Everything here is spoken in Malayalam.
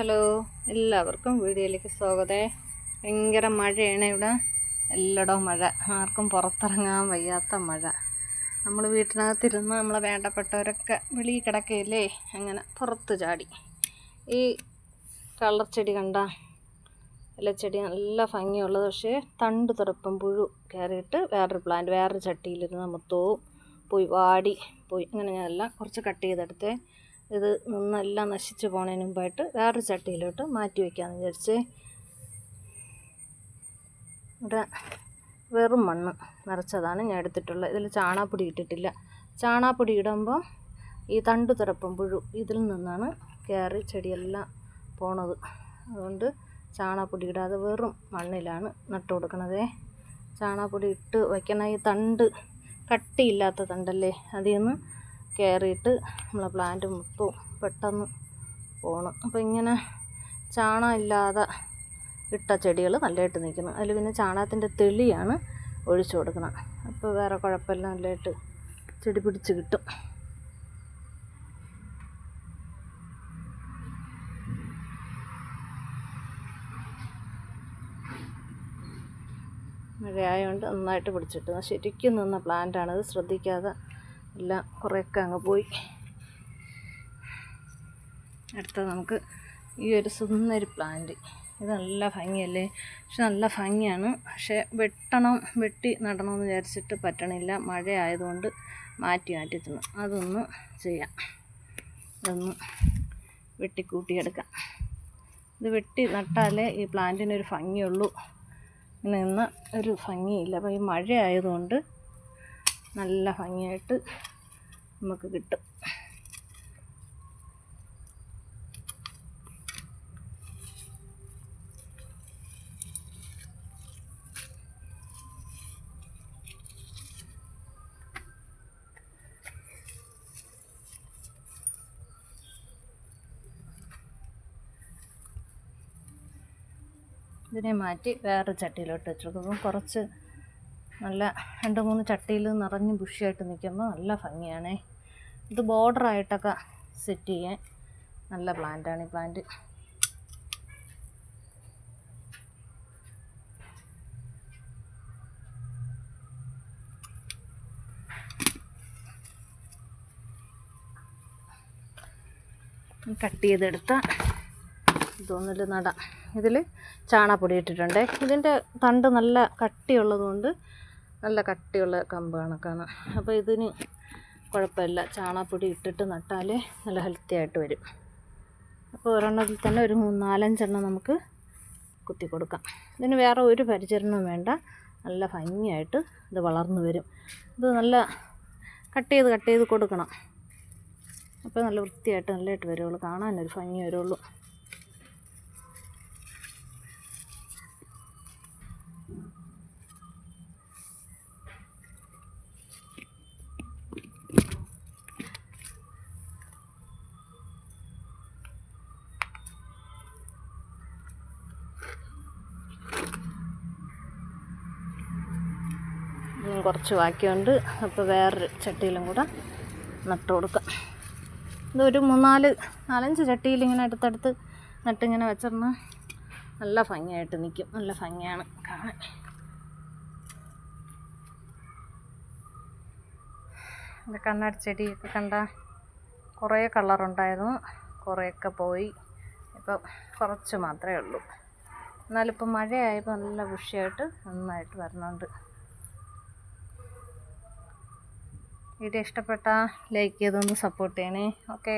ഹലോ എല്ലാവർക്കും വീഡിയോയിലേക്ക് സ്വാഗതം. ഭയങ്കര മഴയാണ് ഇവിടെ. എല്ലായിടവും മഴ. ആർക്കും പുറത്തിറങ്ങാൻ വയ്യാത്ത മഴ. നമ്മൾ വീട്ടിനകത്തിരുന്ന് നമ്മളെ വേണ്ടപ്പെട്ടവരൊക്കെ വെളിയിൽ കിടക്കയില്ലേ? അങ്ങനെ പുറത്ത് ചാടി. ഈ കളർ ചെടി കണ്ട? ഇലച്ചെടി നല്ല ഭംഗിയുള്ളത്. പക്ഷേ തണ്ട് തുറപ്പം പുഴു കയറിയിട്ട് വേറൊരു പ്ലാന്റ് വേറൊരു ചട്ടിയിലിരുന്ന് മൊത്തവും പോയി വാടി. പോയി. അങ്ങനെ ഞാനെല്ലാം കുറച്ച് കട്ട് ചെയ്തെടുത്തേ. ഇത് നിന്നെല്ലാം നശിച്ചു പോണതിന് മുമ്പായിട്ട് വേറൊരു ചട്ടിയിലോട്ട് മാറ്റി വയ്ക്കാമെന്ന് വിചാരിച്ചേ. ഇവിടെ വെറും മണ്ണ് നിറച്ചതാണ് ഞാൻ എടുത്തിട്ടുള്ളത്. ഇതിൽ ചാണാപ്പൊടി ഇട്ടിട്ടില്ല. ചാണാപ്പൊടി ഇടുമ്പോൾ ഈ തണ്ടു തുറപ്പം പുഴു ഇതിൽ നിന്നാണ് കയറി ചെടിയെല്ലാം പോണത്. അതുകൊണ്ട് ചാണാപ്പൊടി ഇടാതെ വെറും മണ്ണിലാണ് നട്ടു കൊടുക്കണതേ. ചാണാപ്പൊടി ഇട്ട് വയ്ക്കണ ഈ തണ്ട് കട്ടിയില്ലാത്ത തണ്ടല്ലേ? അതിൽ നിന്ന് കയറിയിട്ട് നമ്മളെ പ്ലാന്റ് മൊത്തവും പെട്ടെന്ന് പോകണം അപ്പോൾ ഇങ്ങനെ ചാണകം ഇല്ലാതെ ഇട്ട ചെടികൾ നല്ലതായിട്ട് നിൽക്കുന്നു അതിൽ പിന്നെ ചാണകത്തിന്റെ തെളിയാണ് ഒഴിച്ചു കൊടുക്കണം. അപ്പോൾ വേറെ കുഴപ്പമില്ല നല്ലതായിട്ട് ചെടി പിടിച്ച് കിട്ടും. മഴയായതുകൊണ്ട് നന്നായിട്ട് പിടിച്ചിട്ട്. ശരിക്കും നിന്ന പ്ലാന്റാണത് ശ്രദ്ധിക്കാതെ എല്ലാം കുറേയൊക്കെ അങ്ങ് പോയി. അടുത്ത നമുക്ക് ഈ ഒരു സുന്ദരി പ്ലാന്റ് ഇത് നല്ല ഭംഗിയല്ലേ? പക്ഷെ നല്ല ഭംഗിയാണ്. പക്ഷേ വെട്ടണം വെട്ടി നടണമെന്ന് വിചാരിച്ചിട്ട് പറ്റണില്ല. മഴയായതുകൊണ്ട് മാറ്റി മാറ്റി തിന്നു അതൊന്ന് ചെയ്യാം. ഇതൊന്ന് വെട്ടിക്കൂട്ടിയെടുക്കാം. ഇത് വെട്ടി നട്ടാലേ ഈ പ്ലാന്റിനൊരു ഭംഗിയുള്ളൂ. ഇങ്ങനെ ഒരു ഭംഗിയില്ല. അപ്പോൾ ഈ മഴ ആയതുകൊണ്ട് നല്ല ഭംഗിയായിട്ട് നമുക്ക് കിട്ടും. ഇതിനെ മാറ്റി വേറെ ചട്ടിയിലോട്ട് വെച്ചെടുക്കും കുറച്ച് നല്ല രണ്ട് മൂന്ന് ചട്ടിയിൽ നിറഞ്ഞ് ബുഷിയായിട്ട് നിൽക്കുമ്പോൾ നല്ല ഭംഗിയാണേ. ഇത് ബോർഡറായിട്ടൊക്കെ സെറ്റ് ചെയ്യാൻ നല്ല പ്ലാന്റാണ് ഈ പ്ലാന്റ്. കട്ട് ചെയ്തെടുത്ത ഇതൊന്നിൽ നടാം. ഇതിൽ ചാണകപ്പൊടി ഇട്ടിട്ടുണ്ട്. ഇതിന്റെ തണ്ട് നല്ല കട്ടിയുള്ളതുകൊണ്ട് നല്ല കട്ടിയുള്ള കമ്പ് കണക്കാണ്. അപ്പോൾ ഇതിന് കുഴപ്പമില്ല. ചാണകപ്പൊടി ഇട്ടിട്ട് നട്ടാൽ നല്ല ഹെൽത്തി ആയിട്ട് വരും. അപ്പോൾ ഒരെണ്ണത്തിൽ തന്നെ ഒരു മൂന്ന് നാലഞ്ചെണ്ണം നമുക്ക് കുത്തി കൊടുക്കാം. ഇതിന് വേറെ ഒരു പരിചരണവും വേണ്ട. നല്ല ഭംഗിയായിട്ട് ഇത് വളർന്നു വരും. ഇത് നല്ല കട്ട് ചെയ്ത് കട്ട് ചെയ്ത് കൊടുക്കണം. അപ്പോൾ നല്ല വൃത്തിയായിട്ട് നല്ലതായിട്ട് വരുള്ളൂ. കാണാനൊരു ഭംഗി വരുള്ളൂ. കുറച്ച് ബാക്കിയുണ്ട്. അപ്പോൾ വേറൊരു ചട്ടിയിലും കൂടെ നട്ട് കൊടുക്കാം. ഇതൊരു മൂന്നാൽ നാലഞ്ച് ചട്ടിയിൽ ഇങ്ങനെ അടുത്തടുത്ത് നട്ടിങ്ങനെ വെച്ചിരുന്ന നല്ല ഭംഗിയായിട്ട് നിൽക്കും. നല്ല ഭംഗിയാണ് കാണാൻ. ഇത് കണ്ണാടി ചെടിയൊക്കെ കണ്ട കുറേ കളറുണ്ടായിരുന്നു. കുറേയൊക്കെ പോയി. ഇപ്പം കുറച്ച് മാത്രമേ ഉള്ളൂ. എന്നാലിപ്പോൾ മഴയായപ്പോൾ നല്ല ബുഷിയായിട്ട് നന്നായിട്ട് വരുന്നുണ്ട് വീഡിയോ ഇഷ്ടപ്പെട്ടാൽ ലൈക്ക് ചെയ്തൊന്ന് സപ്പോർട്ട് ചെയ്യണേ. ഓക്കേ